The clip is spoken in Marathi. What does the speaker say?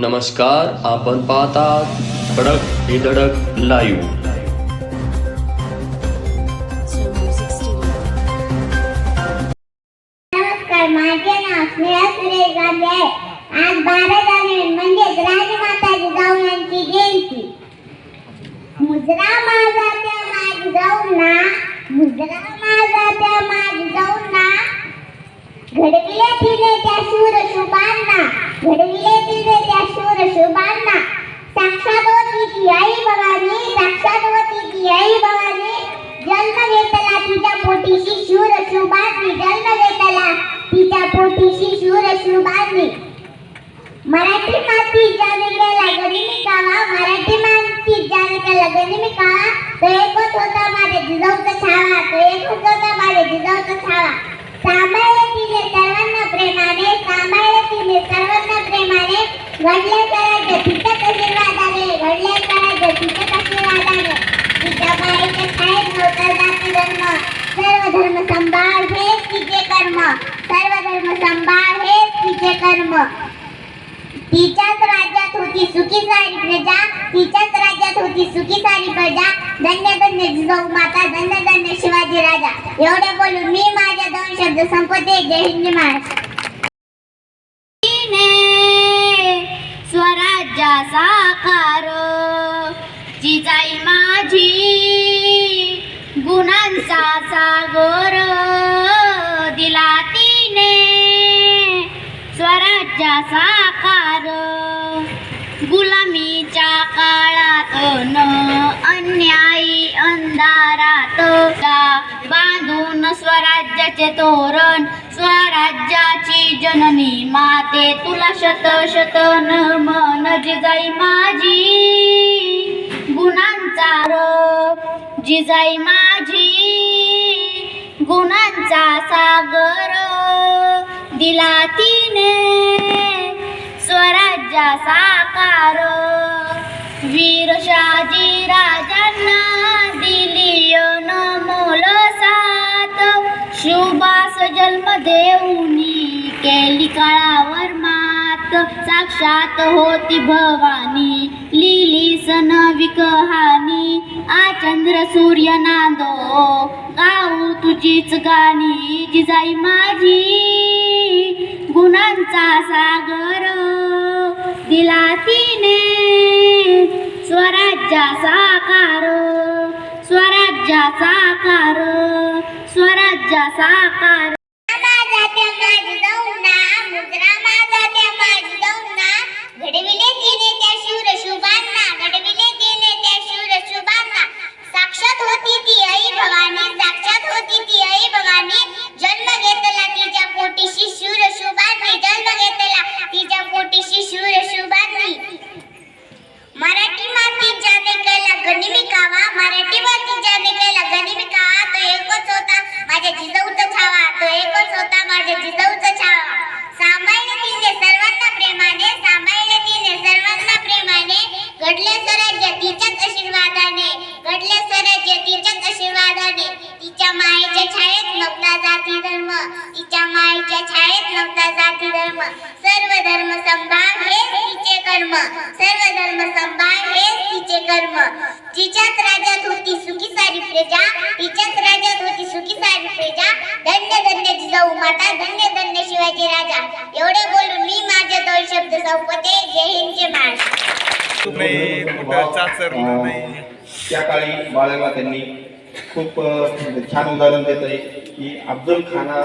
नमस्कार आपण पाहतात धडक हे धडक लाईव्ह नमस्कार माझे नाव स्नेहा सुरेश गांधी आहे. आज बारा जानेवारी म्हणजेच राजमाता जिजाऊ यांची जयंती. मुजरा माझा त्या माझी जाऊ ना मुजरा माझा त्या माझी जाऊ ना घडविले तिने त्या सूर शुभांना. घडविले तिने त्या शूर शुभांना. साक्षात होती ती आई भवानी साक्षात होती ती आई भवानी. जन्म घेतला तिच्या पोटीशी शूर शुभांनी. जन्म घेतला तिच्या पोटीशी शूर शुभांनी. मराठी माती जानकेला केला गनिमी कावा. मराठी माती जानकेला केला गनिमी कावा. तो एकच होता माझ्या जिजाऊचा छावा. तो एकच होता माझ्या जिजाऊचा छावा सांभाळले तिने सर्वांना प्रेमाने सांभाळले तिने सर्वांना प्रेमाने घडले करायचे तिच्याच आशीर्वादाने घडले करायचे तिच्याच आशीर्वादाने तिच्या बाईच्या छायेत नव्हता जाती धर्म सर्व धर्म सांभाळ हेच तिचे कर्म. सर्व धर्म सांभाळ हेच तिचे कर्म. तिच्याच राज्यात होती सुखी सारी प्रजा तिच्याच राज्यात होती सुखी सारी प्रजा. धन्य धन्य जिजाऊ माता धन्य धन्य शिवाजी राजा. एवढे बोलून मी माझ्या दोन शब्द संपते जय हिंद महाराज. स्वराज्या साकार जिजाई माझी गुणांचा सागर दिला तिने. स्वराज्या साकार. गुलामीच्या काळात न अन्यायी अंधारात बांधून स्वराज्याचे तोरण स्वराज्याची जननी माते. तुला शत शत नमन जिजाई माझी. गुणांचा र जिजाई माझी गुणांचा सागर. दिला तिने स्वराज्या साकार. वीरशाजी साक्षात साक्षात होती भवानी. लिली सन विकहानी. आ चंद्र सूर्य नांदो. गाऊ तुझीच गाणी. जिजाई माझी. गुणांचा सागर दिला तिने. स्वराज्या साकार स्वराज्या साकार स्वराज्या साकार. जिजाऊचा छावा तो एकच होता माझ्या जिजाऊचा छावा. सांभाळले तिने सर्वांना प्रेमाने सांभाळले तिने सर्वांना प्रेमाने. घडले स्वराज्य तिच्याच आशीर्वादाने. घडले स्वराज्य तिच्याच आशीर्वादाने. तिच्या मायेच्या छायेत नव्हता जाती धर्म. तिच्या मायेच्या छायेत नव्हता जाती धर्म. सर्व धर्म संभाळ हे तिचे कर्म. सर्व धर्म संभाळ हे तिचे कर्म. तिच्याच राज्यात होती सुखी सारी प्रजा तिच्याच राज्यात होती सुखी सारी प्रजा धन्य जिजाऊ माता धन्य धन्य शिवाजी राजा. एवढे बोलून मी माझे दोन शब्द संपते जय हिंद जय महाराष्ट्र. नाही कुठं चाचरलं नाही. त्या काळी बाळाबा त्यांनी खूप छान उदाहरण देत आहे की अफजल खाना